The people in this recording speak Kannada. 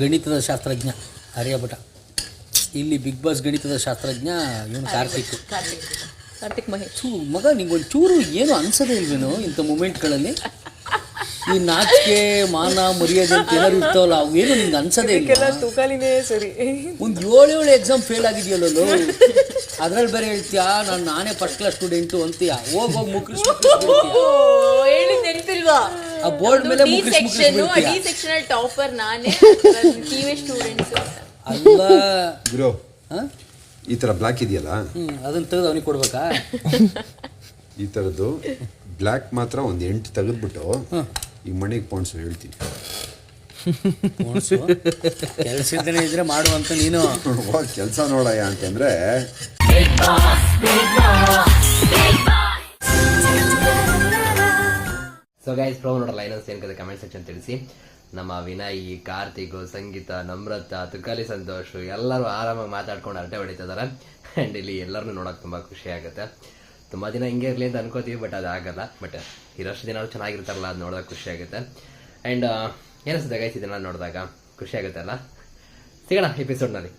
ಗಣಿತದ ಶಾಸ್ತ್ರಜ್ಞ ಆರ್ಯಭಟ ಇಲ್ಲಿ ಬಿಗ್ ಬಾಸ್ ಗಣಿತದ ಶಾಸ್ತ್ರಜ್ಞ ಇವನು ಕಾರ್ತಿಕ್. ಕಾರ್ತಿಕ್. ಮಹೇಶ್. ಮಗ ಮಗ ನಿಂಗೊಂದು ಚೂರು ಏನು ಅನ್ಸದೇ ಇಲ್ವೇನು ಇಂಥ ಮೂಮೆಂಟ್ಗಳಲ್ಲಿ ಈ ನಾಚಿಕೆ ಮಾನ ಮರ್ಯಾದೆ ಅಂತ ಏನಾದ್ರು ಇರ್ತಾವಲ್ಲ ಅವು ಏನು ನಿಂಗೆ ಅನ್ಸದೇ ಇಲ್ಲ. ತೂಕಾಲಿನೇ ಸರಿ. ಒಂದು ಏಳು ಏಳು ಎಕ್ಸಾಮ್ ಫೇಲ್ ಆಗಿದೆಯಲ್ಲೋ ಅದ್ರಲ್ಲಿ ಬೇರೆ ಹೇಳ್ತೀಯಾ ನಾನು ನಾನೇ ಫಸ್ಟ್ ಕ್ಲಾಸ್ ಸ್ಟೂಡೆಂಟು ಅಂತೀಯ? ಹೋಗಿ ಹೋಗಿ ಮುಗಿಸ್ಬಿಟ್ಟು ಆ ಬೋರ್ಡ್ ಮೇಲೆ ಡಿ ಸೆಕ್ಷನ್ ಬಿಡ್ತೀಯ ಡಿ ಸೆಕ್ಷನ್ ಅಲ್ಲಿ ಟಾಪರ್ ನಾನೇ ಟಿವಿ ಸ್ಟೂಡೆಂಟ್ಸ್ ಅಲ್ಲ. ಗುರು ಹಾಂ? ಈ ತರ ಬ್ಲ್ಯಾಕ್ ಇದೆಯಲ್ಲ? ಹ್ಞೂ ಅದನ್ನ ತೆಗೆದು ಅವನಿಗೆ ಕೊಡ್ಬೇಕಾ? ಈ ಥರದ್ದು ಬ್ಲ್ಯಾಕ್ ಮಾತ್ರ ಒಂದು ಎಂಟು ತೆಗೆದ್ಬಿಟ್ಟು ಈ ಮನೆಗೆ ಪಾಯಿಂಟ್ಸ್ ಹೇಳ್ತೀನಿ. ಕೆಲಸ ಇದ್ರೆ ಮಾಡುವಂತ ನೀನು. ಹೋಗಿ ಕೆಲಸ ನೋಡಯ್ಯ ಅಂತಂದ್ರೆ ಸೊ ಗೈಸ್ ಪ್ರೋ ನೋಡಲ್ಲ ಏನ್ ಕದ ಕಮೆಂಟ್ ಸೆಕ್ಷನ್ ತಿಳಿಸಿ. ನಮ್ಮ ವಿನಯ್, ಕಾರ್ತಿಕ್, ಸಂಗೀತ, ನಮ್ರತ, ತುಕಾಲಿ ಸಂತೋಷ್ ಎಲ್ಲರೂ ಆರಾಮಾಗಿ ಮಾತಾಡ್ಕೊಂಡು ಅರಟೆ ಹೊಡಿತಿದ್ದಾರೆ. ಆ್ಯಂಡ್ ಇಲ್ಲಿ ಎಲ್ಲರನ್ನೂ ನೋಡೋಕೆ ತುಂಬ ಖುಷಿ ಆಗುತ್ತೆ. ತುಂಬ ದಿನ ಹಿಂಗೆ ಇರಲಿ ಅಂತ ಅನ್ಕೋತೀವಿ ಬಟ್ ಅದು ಆಗಲ್ಲ. ಬಟ್ ಇರೋಷ್ಟು ದಿನ ಚೆನ್ನಾಗಿರ್ತಾರಲ್ಲ ಅದು ನೋಡೋಕೆ ಖುಷಿ ಆಗುತ್ತೆ. ಆ್ಯಂಡ್ ಏನಿಸುತ್ತೆ ಗೈಸ್ ಇದನ್ನ ನೋಡಿದಾಗ? ಖುಷಿ ಆಗುತ್ತೆ ಅಲ್ಲ ಸಿಗೋಣ ಎಪಿಸೋಡ್ನಲ್ಲಿ